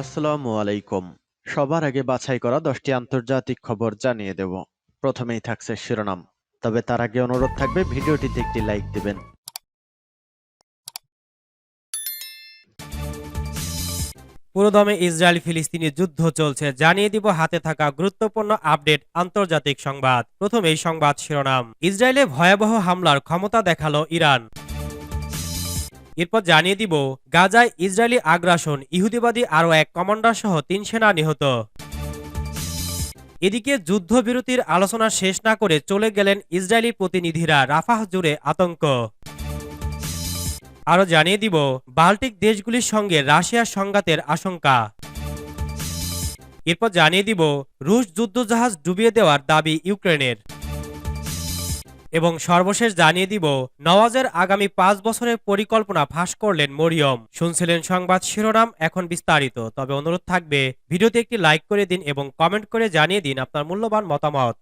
আসসালামু আলাইকুম। সবার আগে বাছাই করা দশটি আন্তর্জাতিক খবর জানিয়ে দেব। প্রথমেই থাকছে শিরোনাম। তবে তার আগে অনুরোধ থাকবে, ভিডিওটিতে একটি লাইক দিবেন। পুরোদমে ইসরায়েল ফিলিস্তিনি যুদ্ধ চলছে। জানিয়ে দিব, হাতে থাকা গুরুত্বপূর্ণ আপডেট আন্তর্জাতিক সংবাদ। প্রথম এই সংবাদ শিরোনাম। ইসরায়েলে ভয়াবহ হামলার ক্ষমতা দেখাল ইরান। এরপর জানিয়ে দিব, গাজায় ইসরায়েলি আগ্রাসন, ইহুদিবাদী আরও এক কমান্ডার সহ তিন সেনা নিহত। এদিকে যুদ্ধবিরতির আলোচনা শেষ না করে চলে গেলেন ইসরায়েলি প্রতিনিধিরা রাফাহ জুড়ে আতঙ্ক। আরও জানিয়ে দিব, বাল্টিক দেশগুলির সঙ্গে রাশিয়ার সংঘাতের আশঙ্কা। এরপর জানিয়ে দিব, রুশ যুদ্ধজাহাজ ডুবিয়ে দেওয়ার দাবি ইউক্রেনের। এবং সর্বশেষ জানিয়ে দিব, নওয়াজের আগামী পাঁচ বছরের পরিকল্পনা ফাঁস করলেন মরিয়ম। শুনছিলেন সংবাদ শিরোনাম, এখন বিস্তারিত। তবে অনুরোধ থাকবে, ভিডিওতে একটি লাইক করে দিন এবং কমেন্ট করে জানিয়ে দিন আপনার মূল্যবান মতামত।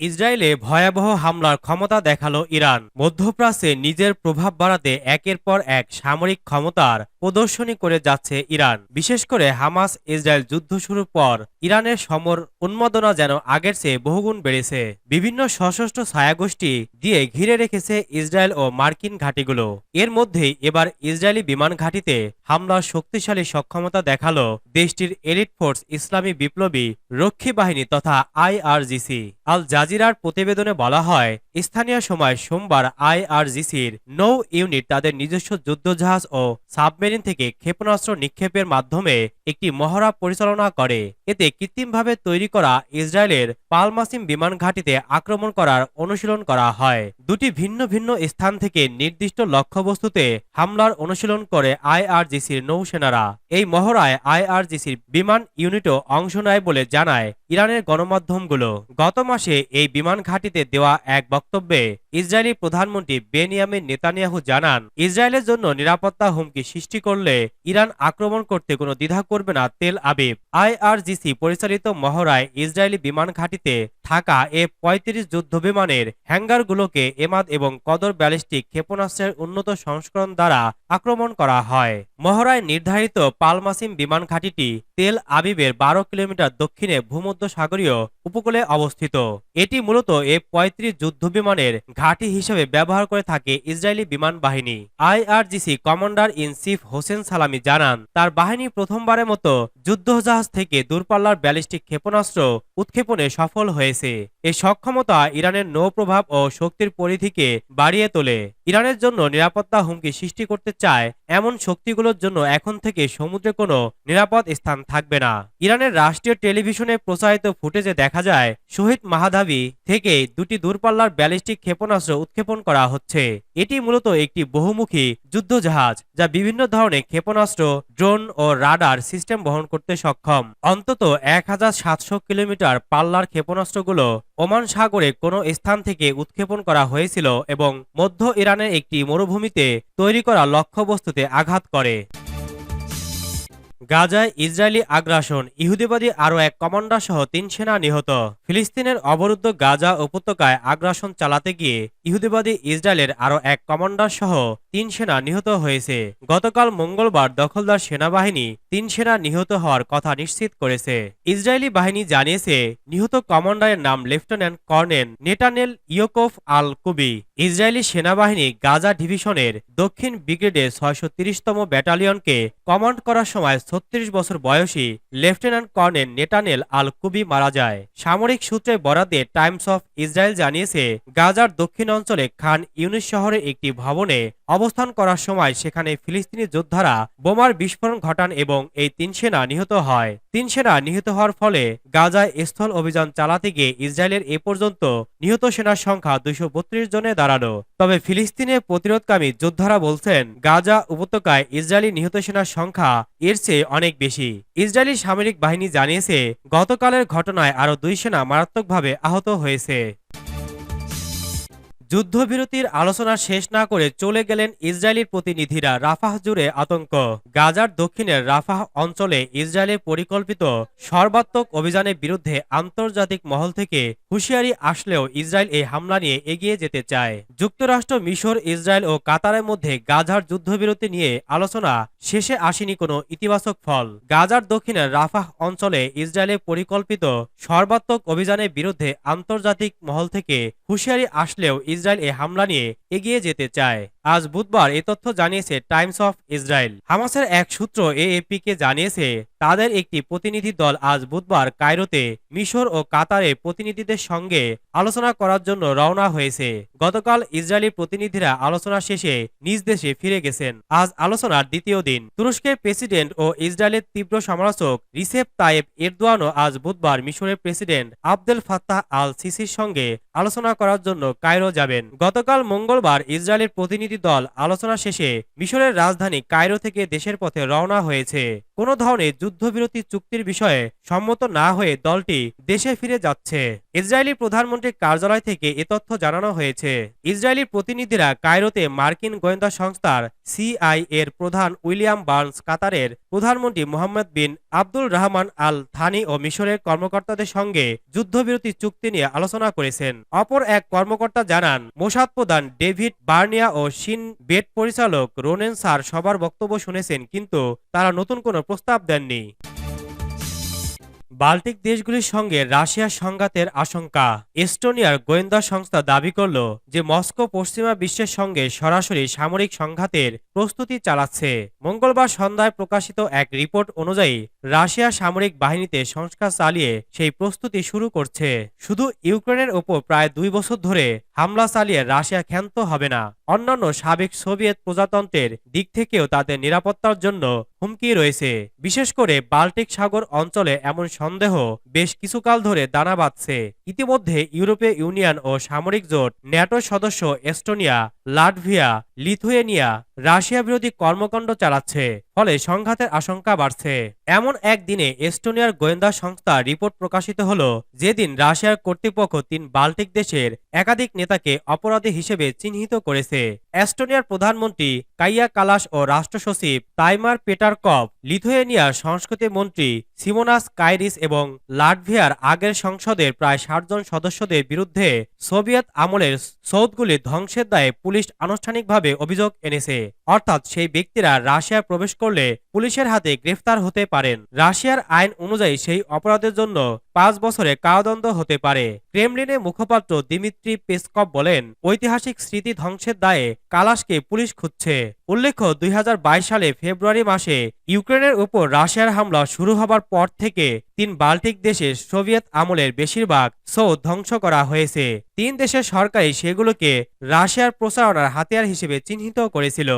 ইসরায়েলে ভয়াবহ হামলার ক্ষমতা দেখাল ইরান। মধ্যপ্রাচ্যে নিজের প্রভাব বাড়াতে একের পর এক সামরিক ক্ষমতার প্রদর্শনী করে যাচ্ছে ইরান। বিশেষ করে হামাস ইসরায়েল যুদ্ধ শুরুর পর ইরানের সমর উন্মাদনা যেন আগের চেয়ে বহুগুণ বেড়েছে। বিভিন্ন সশস্ত্র ছায়াগোষ্ঠী দিয়ে ঘিরে রেখেছে ইসরায়েল ও মার্কিন ঘাঁটিগুলো। এর মধ্যেই এবার ইসরায়েলি বিমান ঘাঁটিতে হামলার শক্তিশালী সক্ষমতা দেখাল দেশটির এলিট ফোর্স ইসলামী বিপ্লবী রক্ষী বাহিনী তথা আইআরজিসি। আল জাজিরার প্রতিবেদনে বলা হয়, স্থানীয় সময় সোমবার আইআরজিসির নৌ ইউনিট তাদের নিজস্ব যুদ্ধজাহাজ ও সাবমেরিন থেকে ক্ষেপণাস্ত্র নিক্ষেপের মাধ্যমে একটি মহড়া পরিচালনা করে। এতে কৃত্রিমভাবে তৈরি করা ইসরায়েলের পালমাসিম বিমান ঘাঁটিতে আক্রমণ করার অনুশীলন করা হয়। দুটি ভিন্ন ভিন্ন স্থান থেকে নির্দিষ্ট লক্ষ্যবস্তুতে হামলার অনুশীলন করে আইআরজিসির নৌসেনারা। এই মহড়ায় আইআরজিসির বিমান ইউনিটও অংশ নেয় বলে জানায় ইরানের গণমাধ্যমগুলো গত মাসে এই বিমান ঘাঁটিতে দেওয়া এক বক্তব্যে ইসরায়েলি প্রধানমন্ত্রী বেনিয়ামিন নেতানিয়াহু জানান, ইসরায়েলের জন্য নিরাপত্তা হুমকি সৃষ্টি করলে ইরান আক্রমণ করতে কোনো দ্বিধা করবে না তেল আবিব। আইআরজিসি পরিচালিত মহড়ায় ইসরায়েলি বিমান ঘাঁটিতে থাকা এ পঁয়ত্রিশ যুদ্ধ বিমানের হ্যাঙ্গারগুলোকে এমাদ এবং কদর ব্যালিস্টিক ক্ষেপণাস্ত্রের উন্নত সংস্করণ দ্বারা আক্রমণ করা হয়। মহড়ায় নির্ধারিত পালমাসিম বিমান ঘাঁটিটি তেল আবিবের বারো কিলোমিটার দক্ষিণে ভূমধ্য সাগরীয় উপকূলে অবস্থিত। এটি মূলত এ পঁয়ত্রিশ যুদ্ধ বিমানের ঘাঁটি হিসেবে ব্যবহার করে থাকে ইসরায়েলি বিমান বাহিনী। IRGC commander in chief Hossein Salami জানান, তার বাহিনী প্রথমবারের মতো যুদ্ধজাহাজ থেকে দূরপাল্লার ব্যালিস্টিক ক্ষেপণাস্ত্র উৎক্ষেপণে সফল হয়েছে। এই সক্ষমতা ইরানের নৌ প্রভাব ও শক্তির পরিধিকে বাড়িয়ে তোলে। ইরানের জন্য নিরাপত্তা হুমকি সৃষ্টি করতে চায় এমন শক্তিগুলোর জন্য এখন থেকে সমুদ্রে কোনো নিরাপদ স্থান থাকবে না। ইরানের রাষ্ট্রীয় টেলিভিশনে প্রচারিত ফুটেজে দেখা যায়, শহীদ মাহাদাবি থেকে দুটি দূরপাল্লার ব্যালিস্টিক ক্ষেপণাস্ত্র উৎক্ষেপণ করা হচ্ছে। এটি মূলত একটি বহুমুখী যুদ্ধজাহাজ যা বিভিন্ন ধরনের ক্ষেপণাস্ত্র, ড্রোন ও রাডার সিস্টেম বহন করতে সক্ষম। অন্তত এক হাজার সাতশো কিলোমিটার পাল্লার ক্ষেপণাস্ত্রগুলো ওমান সাগরে কোনো স্থান থেকে উৎক্ষেপণ করা হয়েছিল এবং মধ্য ইরানের একটি মরুভূমিতে তৈরি করা লক্ষ্যবস্তুতে আঘাত করে। গাজায় ইসরায়েলি আগ্রাসন, ইহুদিবাদী আরও এক কমান্ডার সহ তিন সেনা নিহত। ফিলিস্তিনের অবরুদ্ধ গাজা উপত্যকায় আগ্রাসন চালাতে গিয়ে ইহুদিবাদী ইসরায়েলের আরও এক কমান্ডার সহ তিন সেনা নিহত হয়েছে। গতকাল মঙ্গলবার দখলদার সেনাবাহিনী তিন সেনা নিহত হওয়ার কথা নিশ্চিত করেছে। ইসরায়েলি বাহিনী জানিয়েছে, নিহত কমান্ডারের নাম lieutenant colonel Netanel Yaakov Elkoubi Israeli সেনাবাহিনী গাজা ডিভিশনের দক্ষিণ ব্রিগেডে ছয়শো তিরিশতম ব্যাটালিয়নকে কমান্ড করার সময় ছত্রিশ বছর বয়সী লেফটেন্যান্ট কর্নেল নেটানেল আল কুবি মারা যায়। সামরিক সূত্রে বরাদ্দে টাইমস অফ ইসরায়েল জানিয়েছে, গাজার দক্ষিণ অঞ্চলে খান ইউনিস শহরে একটি ভবনে অবস্থান করার সময় সেখানে ফিলিস্তিনি যোদ্ধারা বোমার বিস্ফোরণ ঘটান এবং এই তিন সেনা নিহত হয়। তিন সেনা নিহত হওয়ার ফলে গাজায় স্থল অভিযান চালাতে গিয়ে ইসরায়েলের এ পর্যন্ত নিহত সেনার সংখ্যা দুইশো জনে দাঁড়ানো। তবে ফিলিস্তিনের প্রতিরোধকামী যোদ্ধারা বলছেন, গাজা উপত্যকায় ইসরায়েলি নিহত সেনার সংখ্যা এর চেয়ে অনেক বেশি। ইসরায়েলি সামরিক বাহিনী জানিয়েছে, গতকালের ঘটনায় আরও দুই সেনা মারাত্মকভাবে আহত হয়েছে। যুদ্ধবিরতির আলোচনা শেষ না করে চলে গেলেন ইসরায়েলি প্রতিনিধিরা রাফাহ জুড়ে আতঙ্ক। গাজার দক্ষিণের রাফাহ অঞ্চলে ইসরায়েলের পরিকল্পিত সর্বাত্মক অভিযানের বিরুদ্ধে আন্তর্জাতিক মহল থেকে হুঁশিয়ারি আসলেও ইসরায়েল এই হামলা নিয়ে এগিয়ে যেতে চায়। যুক্তরাষ্ট্র, মিশর, ইসরায়েল ও কাতারের মধ্যে গাজার যুদ্ধবিরতি নিয়ে আলোচনা শেষে আসেনি কোনো ইতিবাচক ফল। গাজার দক্ষিণের রাফাহ অঞ্চলে ইসরায়েলের পরিকল্পিত সর্বাত্মক অভিযানের বিরুদ্ধে আন্তর্জাতিক মহল থেকে হুঁশিয়ারি আসলেও ইসরায়েল এ হামলা নিয়ে এগিয়ে যেতে চায়। আজ বুধবার এ তথ্য জানিয়েছে টাইমস অফ ইসরায়েল। হামাসের এক সূত্র এএপিকে জানিয়েছে, তাদের একটি প্রতিনিধি দল আজ বুধবার কায়রোতে মিশর ও কাতারের প্রতিনিধিদের সঙ্গে আলোচনা করার জন্য রওনা হয়েছে। গতকাল ইসরায়েলি প্রতিনিধিরা আলোচনা শেষে নিজ দেশে ফিরে গেছেন। আজ আলোচনার দ্বিতীয় দিন। তুরস্কের প্রেসিডেন্ট ও ইসরায়েলের তীব্র সমালোচক রিসেপ তায়েব এরদোয়ানও আজ বুধবার মিশরের প্রেসিডেন্ট আবদেল ফাত্তাহ আল সিসির সঙ্গে আলোচনা করার জন্য কায়রো যাবেন। গতকাল মঙ্গলবার ইসরায়েলের প্রতিনিধি দল আলোচনা শেষে মিশরের রাজধানী কায়রো থেকে দেশের পথে রওনা হয়েছে। কোনো ধরনের যুদ্ধবিরতি চুক্তির বিষয়ে সম্মত না হয়ে দলটি দেশে ফিরে যাচ্ছে। ইসরায়েলি প্রধানমন্ত্রীর কার্যালয় থেকে এ তথ্য জানানো হয়েছে। ইসরায়েলি প্রতিনিধিরা কায়রোতে মার্কিন গোয়েন্দা সংস্থার সিআই এর প্রধান উইলিয়াম বার্নস কাতারের প্রধানমন্ত্রী Mohammed bin Abdul Rahman Al Thani ও মিশরের কর্মকর্তাদের সঙ্গে যুদ্ধবিরতি চুক্তি নিয়ে আলোচনা করেছেন। অপর এক কর্মকর্তা জানান, মোসাদ প্রধান ডেভিড বার্নিয়া ও সিন বেট পরিচালক রোনেন সার সবার বক্তব্য শুনেছেন, কিন্তু তারা নতুন কোনো প্রস্তাব দেননি। বাল্টিক দেশগুলির সঙ্গে রাশিয়ার সংঘাতের আশঙ্কা। এস্টোনিয়ার গোয়েন্দা সংস্থা দাবি করল যে মস্কো পশ্চিমা বিশ্বের সঙ্গে সরাসরি সামরিক সংঘাতের প্রস্তুতি চালাচ্ছে। মঙ্গলবার সন্ধ্যায় প্রকাশিত এক রিপোর্ট অনুযায়ী রাশিয়া সামরিক বাহিনীতে সংস্কার চালিয়ে সেই প্রস্তুতি শুরু করছে। শুধু ইউক্রেনের ওপর প্রায় দুই বছর ধরে হামলা চালিয়ে রাশিয়া ক্ষান্ত হবে না। অন্যান্য সাবেক সোভিয়েত প্রজাতন্ত্রের দিক থেকেও তাদের নিরাপত্তার জন্য হুমকি রয়েছে। বিশেষ করে বাল্টিক সাগর অঞ্চলে এমন সন্দেহ বেশ কিছুকাল ধরে দানা বাঁধছে। ইতিমধ্যে ইউরোপীয় ইউনিয়ন ও সামরিক জোট ন্যাটো সদস্য এস্টোনিয়া, লাটভিয়া, লিথুয়েনিয়া রাশিয়া বিরোধী কর্মকাণ্ড চালাচ্ছে, ফলে সংঘাতের আশঙ্কা বাড়ছে। এমন একদিনে এস্টোনিয়ার গোয়েন্দা সংস্থা রিপোর্ট প্রকাশিত হল, যেদিন রাশিয়ার কর্তৃপক্ষ তিন বাল্টিক দেশের একাধিক নেতাকে অপরাধী হিসেবে চিহ্নিত করেছে। এস্টোনিয়ার প্রধানমন্ত্রী কাইয়া কালাস ও রাষ্ট্র সচিব তাইমার পেটারকভ লিথুয়েনিয়ার সংস্কৃতি মন্ত্রী সিমোনাস কাইরিস এবং লাটভিয়ার আগের সংসদের প্রায় ষাট জন সদস্যদের বিরুদ্ধে সোভিয়েত আমলের সৌদগুলি ধ্বংসের দায়ে পুলিশ আনুষ্ঠানিকভাবে অভিযোগ এনেছে। অর্থাৎ সেই ব্যক্তিরা রাশিয়ায় প্রবেশ করলে পুলিশের হাতে গ্রেফতার হতে পারেন। রাশিয়ার আইন অনুযায়ী সেই অপরাধের জন্য পাঁচ বছরে কারাদণ্ড হতে পারে। ক্রেমলিনের মুখপাত্র দিমিত্রি পেসকপ বলেন, ঐতিহাসিক স্মৃতি ধ্বংসের দায়ে কালাসকে পুলিশ খুঁজছে। উল্লেখ্য, দুই হাজার বাইশ সালে ফেব্রুয়ারি মাসে ইউক্রেনের উপর রাশিয়ার হামলা শুরু হবার পর থেকে তিন বাল্টিক দেশে সোভিয়েত আমলের বেশিরভাগ সৌদ ধ্বংস করা হয়েছে। তিন দেশের সরকারই সেগুলোকে রাশিয়ার প্রচারণার হাতিয়ার হিসেবে চিহ্নিত করেছিল।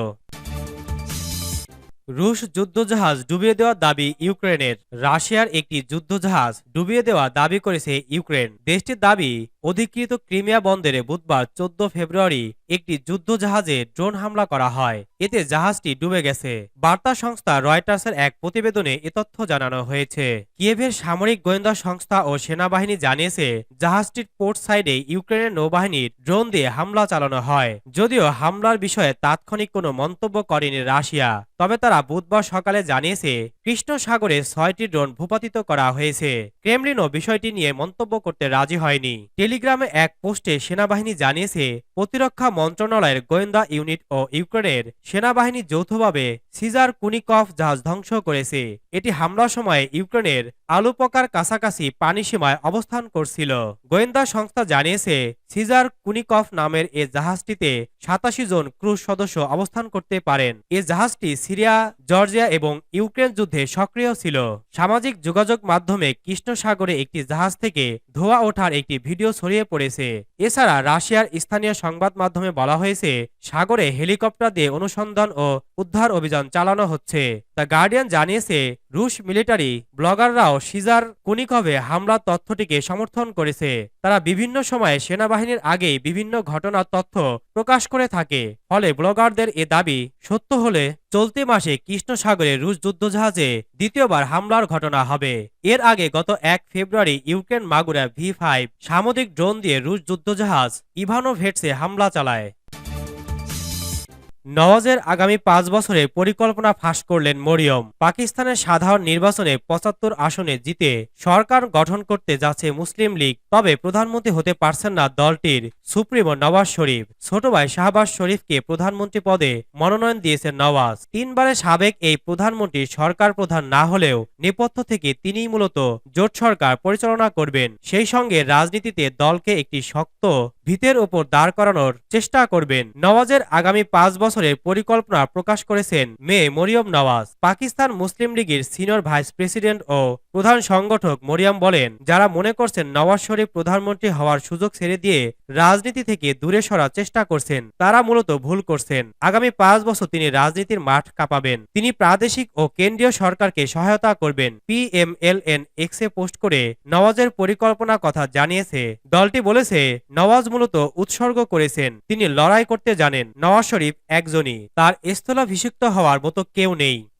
রুশ যুদ্ধজাহাজ ডুবিয়ে দেওয়ার দাবি ইউক্রেনের। রাশিয়ার একটি যুদ্ধজাহাজ ডুবিয়ে দেওয়া দাবি করেছে ইউক্রেন। দেশটির দাবি অধিকৃত ক্রিমিয়া বন্দরে বুধবার চোদ্দ ফেব্রুয়ারি একটি যুদ্ধজাহাজে ড্রোন হামলা করা হয়। এতে জাহাজটি ডুবে গেছে। বার্তা সংস্থা রয়টার্সের এক প্রতিবেদনে এ তথ্য জানানো হয়েছে। কিয়েভের সামরিক গোয়েন্দা সংস্থা ও সেনাবাহিনী জানিয়েছে, জাহাজটির পোর্ট সাইডে ইউক্রেনের নৌবাহিনীর ড্রোন দিয়ে হামলা চালানো হয়। যদিও হামলার বিষয়ে তাৎক্ষণিক কোনো মন্তব্য করেনি রাশিয়া। তবে তারা বুধবার সকালে জানিয়েছে কৃষ্ণ সাগরে ছয়টি ড্রোন ভূপাতিত করা হয়েছে। ক্রেমলিনও বিষয়টি নিয়ে মন্তব্য করতে রাজি হয়নি। টেলিগ্রামে এক পোস্টে সেনাবাহিনী জানিয়েছে, প্রতিরক্ষা মন্ত্রণালয়ের গোয়েন্দা ইউনিট ও ইউক্রেনের সেনাবাহিনী যৌথভাবে সিজার কুনিকফ জাহাজ ধ্বংস করেছে। এটি হামলার সময় ইউক্রেনের আলুপকার কাছাকাছি পানি সীমায় অবস্থান করছিল। গোয়েন্দা সংস্থা জানিয়েছে, সিজার কুনিকফ নামের এ জাহাজটিতে সাতাশি জন ক্রুজ সদস্য অবস্থান করতে পারেন। এ জাহাজটি সিরিয়া, জর্জিয়া এবং ইউক্রেন যুদ্ধে সক্রিয় ছিল। সামাজিক যোগাযোগ মাধ্যমে কৃষ্ণ সাগরে একটি জাহাজ থেকে ধোয়া ওঠার একটি ভিডিও ছড়িয়ে পড়েছে। এছাড়া রাশিয়ার স্থানীয় সংবাদ মাধ্যমে বলা হয়েছে, সাগরে হেলিকপ্টার দিয়ে অনুসন্ধান ও উদ্ধার অভিযান চালানো হচ্ছে। দ্য গার্ডিয়ান জানিয়েছে, রুশ মিলিটারি ব্লগাররাও সিজার কুনিকভে হামলার তথ্যটিকে সমর্থন করেছে। তারা বিভিন্ন সময়ে সেনাবাহিনীর আগেই বিভিন্ন ঘটনার তথ্য প্রকাশ করে থাকে। ফলে ব্লগারদের এ দাবি সত্য হলে চলতি মাসে কৃষ্ণ সাগরে রুশ যুদ্ধজাহাজে দ্বিতীয়বার হামলার ঘটনা হবে। এর আগে গত এক February Ukraine Magura V five সামুদ্রিক ড্রোন দিয়ে রুশ যুদ্ধজাহাজ ইভানোভেটসে হামলা চালায়। নওয়াজের আগামী পাঁচ বছরের পরিকল্পনা ফাঁস করলেন মরিয়ম। পাকিস্তানের সাধারণ নির্বাচনে পঁচাত্তর আসনে জিতে সরকার গঠন করতে যাচ্ছে মুসলিম লীগ। তবে প্রধানমন্ত্রী হতে পারছেন না দলটির সুপ্রিমো নওয়াজ শরীফ। ছোট ভাই শাহবাজ শরীফকে প্রধানমন্ত্রী পদে মনোনয়ন দিয়েছেন নওয়াজ। তিনবারের সাবেক এই প্রধানমন্ত্রী সরকার প্রধান না হলেও নেপথ্য থেকে তিনিই মূলত জোট সরকার পরিচালনা করবেন। সেই সঙ্গে রাজনীতিতে দলকে একটি শক্ত ভিতের ওপর দাঁড় করানোর চেষ্টা করবেন। নওয়াজের আগামী পাঁচ বছরের পরিকল্পনা প্রকাশ করেছেন মেয়ে মরিয়ম নওয়াজ। পাকিস্তান মুসলিম লীগের সিনিয়র ভাইস প্রেসিডেন্ট ও প্রধান সংগঠক মরিয়ম বলেন, যারা মনে করছেন নওয়াজ শরীফ প্রধানমন্ত্রী হওয়ার সুযোগ ছেড়ে দিয়ে রাজনীতি থেকে দূরে সরার চেষ্টা করছেন, তারা মূলত ভুল করছেন। আগামী পাঁচ বছর তিনি রাজনীতির মাঠ কাঁপাবেন। তিনি প্রাদেশিক ও কেন্দ্রীয় সরকারকে সহায়তা করবেন পি এম এল পিএমএলএন এক্সে পোস্ট করে নওয়াজের পরিকল্পনা কথা জানিয়েছে। দলটি বলেছে, নওয়াজ মূলত উৎসর্গ করেছেন। তিনি লড়াই করতে জানেন, নওয়াজ শরীফ একজনই, তার স্থলাভিষিক্ত হওয়ার মতো কেউ নেই।